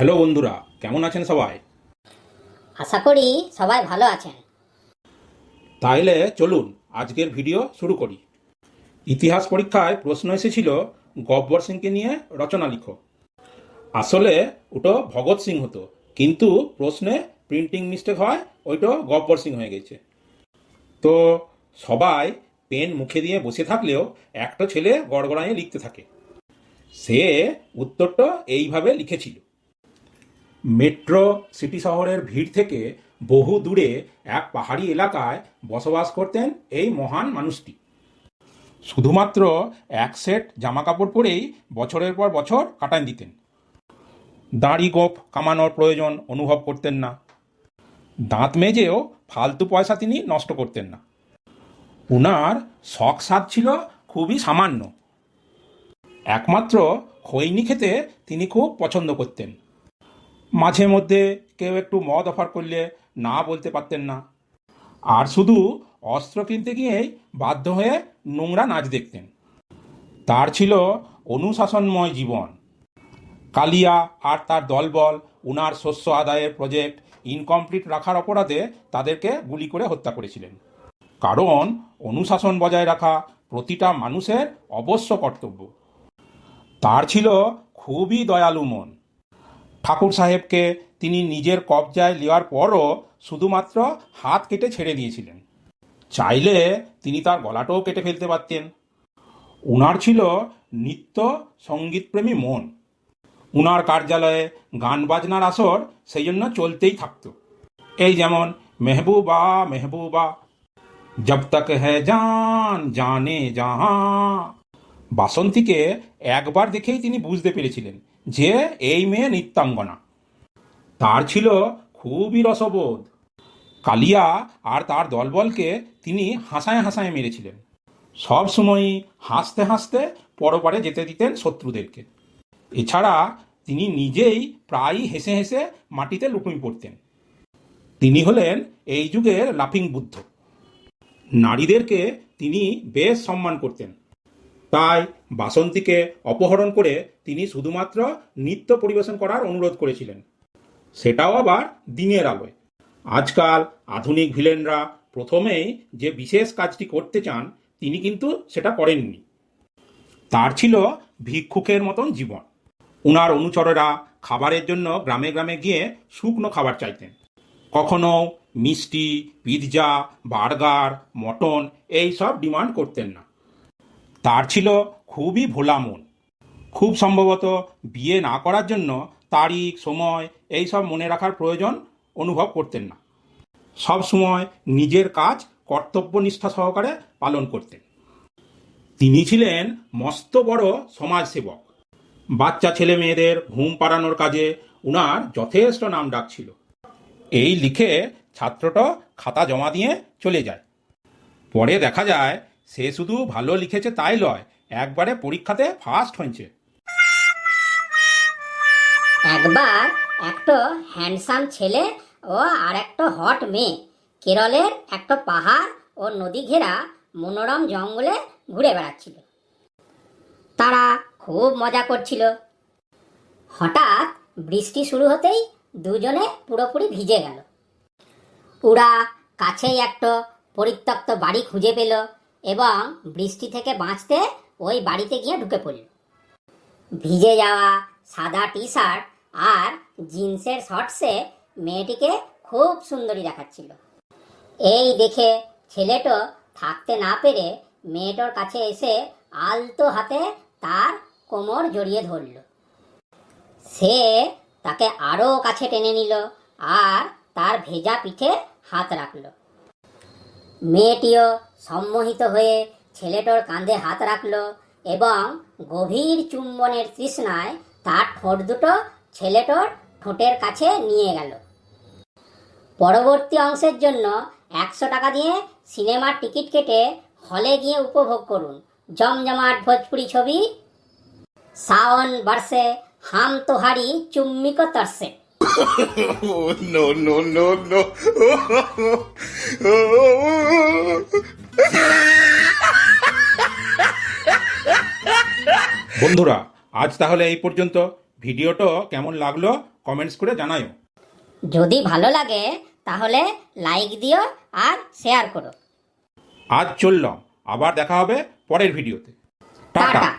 Hello বন্ধুরা কেমন আছেন সবাই? আশা করি সবাই ভালো আছেন। তাহলে চলুন আজকের ভিডিও শুরু করি। ইতিহাস পরীক্ষায় প্রশ্ন এসেছিল গব্বর সিংকে নিয়ে রচনা লিখো। আসলে ওটা ভগৎ সিং হতো কিন্তু প্রশ্নে প্রিন্টিং মিস্টেক হয় ওইটা গব্বর সিং হয়ে গেছে। তো সবাই পেন মুখে দিয়ে বসে থাকলেও একটা ছেলে গড়গড়াইয়ে লিখতে থাকে। সে উত্তরটা এইভাবে লিখেছিল। মেট্রো সিটি শহরের ভিড় থেকে বহু দূরে এক পাহাড়ি এলাকায় বসবাস করতেন এই মহান মানুষটি। শুধুমাত্র এক সেট জামা কাপড় পরেই বছরের পর বছর কাটান দিতেন। দাড়ি গোপ কামানোর প্রয়োজন অনুভব করতেন না। দাঁত মেজেও ফালতু পয়সা তিনি নষ্ট করতেন না। উনার শখ সাদ ছিল খুবই সামান্য। একমাত্র খৈনি খেতে তিনি খুব পছন্দ করতেন। মাঝে মধ্যে কেউ একটু মদ অফার করলে না বলতে পারতেন না। আর শুধু অস্ত্র কিনতে গিয়েই বাধ্য হয়ে নোংরা নাচ দেখতেন। তার ছিল অনুশাসনময় জীবন। কালিয়া আর তার দলবল, উনার শস্য আদায়ের প্রজেক্ট ইনকমপ্লিট রাখার অপরাধে তাদেরকে গুলি করে হত্যা করেছিলেন। কারণ অনুশাসন বজায় রাখা প্রতিটা মানুষের অবশ্য কর্তব্য। তার ছিল খুবই দয়ালু মন। ঠাকুর সাহেবকে তিনি নিজের কবজায় নেওয়ার পরও শুধুমাত্র হাত কেটে ছেড়ে দিয়েছিলেন। চাইলে তিনি তার গলাটাও কেটে ফেলতে পারতেন। উনার ছিল নিত্য সঙ্গীতপ্রেমী মন। উনার কার্যালয়ে গান বাজনার আসর সেই জন্য চলতেই থাকত। এই যেমন, মেহবুবা মেহবুবা, জব তক হ্যায় জান, জানে জাহাঁ। বাসন্তীকে একবার দেখেই তিনি বুঝতে পেরেছিলেন যে এই মেয়ে নিত্যাঙ্গনা। তার ছিল খুবই রসবোধ। কালিয়া আর তার দলবলকে তিনি হাসায় হাসায় মেরেছিলেন। সব সময়ই হাসতে হাসতে পরপারে যেতে দিতেন শত্রুদেরকে। এছাড়া তিনি নিজেই প্রায়ই হেসে হেসে মাটিতে লুটুমি পড়তেন। তিনি হলেন এই যুগের লাফিং বুদ্ধ। নারীদেরকে তিনি বেশ সম্মান করতেন। তাই বাসন্তীকে অপহরণ করে তিনি শুধুমাত্র নৃত্য পরিবেশন করার অনুরোধ করেছিলেন। সেটাও আবার দিনের আলোয়। আজকাল আধুনিক ভিলেনরা প্রথমেই যে বিশেষ কাজটি করতে চান, তিনি কিন্তু সেটা করেননি। তার ছিল ভিক্ষুকের মতন জীবন। উনার অনুচরেরা খাবারের জন্য গ্রামে গ্রামে গিয়ে শুকনো খাবার চাইতেন। কখনো মিষ্টি, পিৎজা, বার্গার, মটন, এই সব ডিমান্ড করতেন না। তার ছিল খুবই ভোলা মন। খুব সম্ভবত বিয়ে না করার জন্য তারিখ, সময় এই সব মনে রাখার প্রয়োজন অনুভব করতেন না। সব সময় নিজের কাজ কর্তব্যনিষ্ঠা সহকারে পালন করতেন। তিনি ছিলেন মস্ত বড় সমাজসেবক। বাচ্চা ছেলে মেয়েদের ঘুম পাড়ানোর কাজে উনার যথেষ্ট নাম ডাক ছিল। এই লিখে ছাত্রটা খাতা জমা দিয়ে চলে যায়। পরে দেখা যায় সে শুধু ভালো লিখেছে তাই লয়, একবারে পরীক্ষাতে ফার্স্ট হয়েছে। একবার একটা হ্যান্ডসাম ছেলে ও আর একটা হট মেয়ে, কেরলের একটা পাহাড় ও নদী ঘেরা মনোরম জঙ্গলে ঘুরে বেড়াচ্ছিল। তারা খুব মজা করছিল। হঠাৎ বৃষ্টি শুরু হতেই দুজনে পুরোপুরি ভিজে গেল। ওরা কাছেই একটা পরিত্যক্ত বাড়ি খুঁজে পেল। এবং বৃষ্টি থেকে বাঁচতে ওই বাড়িতে গিয়ে ঢুকে পড়ল। ভিজে যাওয়া সাদা টি শার্ট আর জিন্সের শর্টসে মেয়েটিকে খুব সুন্দরী দেখাচ্ছিল। এই দেখে ছেলেটো থাকতে না পেরে মেয়েটোর কাছে এসে আলতো হাতে তার কোমর জড়িয়ে ধরল। সে তাকে আরও কাছে টেনে নিল আর তার ভেজা পিঠে হাত রাখল। মেয়েটিও সম্মোহিত হয়ে ছেলেটোর কাঁধে হাত রাখল এবং গভীর চুম্বনের তৃষ্ণায় তার ঠোঁট দুটো ছেলেটোর ঠোঁটের কাছে নিয়ে গেল পরবর্তী অংশের জন্য একশো টাকা দিয়ে সিনেমার টিকিট কেটে হলে গিয়ে উপভোগ করুন জমজমাট ভোজপুরি ছবি সাওন বর্ষে হাম তোহারি চুম্মি কো তরসে Oh, no, no, no, no. বন্ধুরা আজ তাহলে এই পর্যন্ত। ভিডিওটা কেমন লাগল কমেন্টস করে জানাও যদি ভালো লাগে তাহলে লাইক দিও আর শেয়ার করো। আজ চললাম। আবার দেখা হবে পরের ভিডিওতে। টাটা।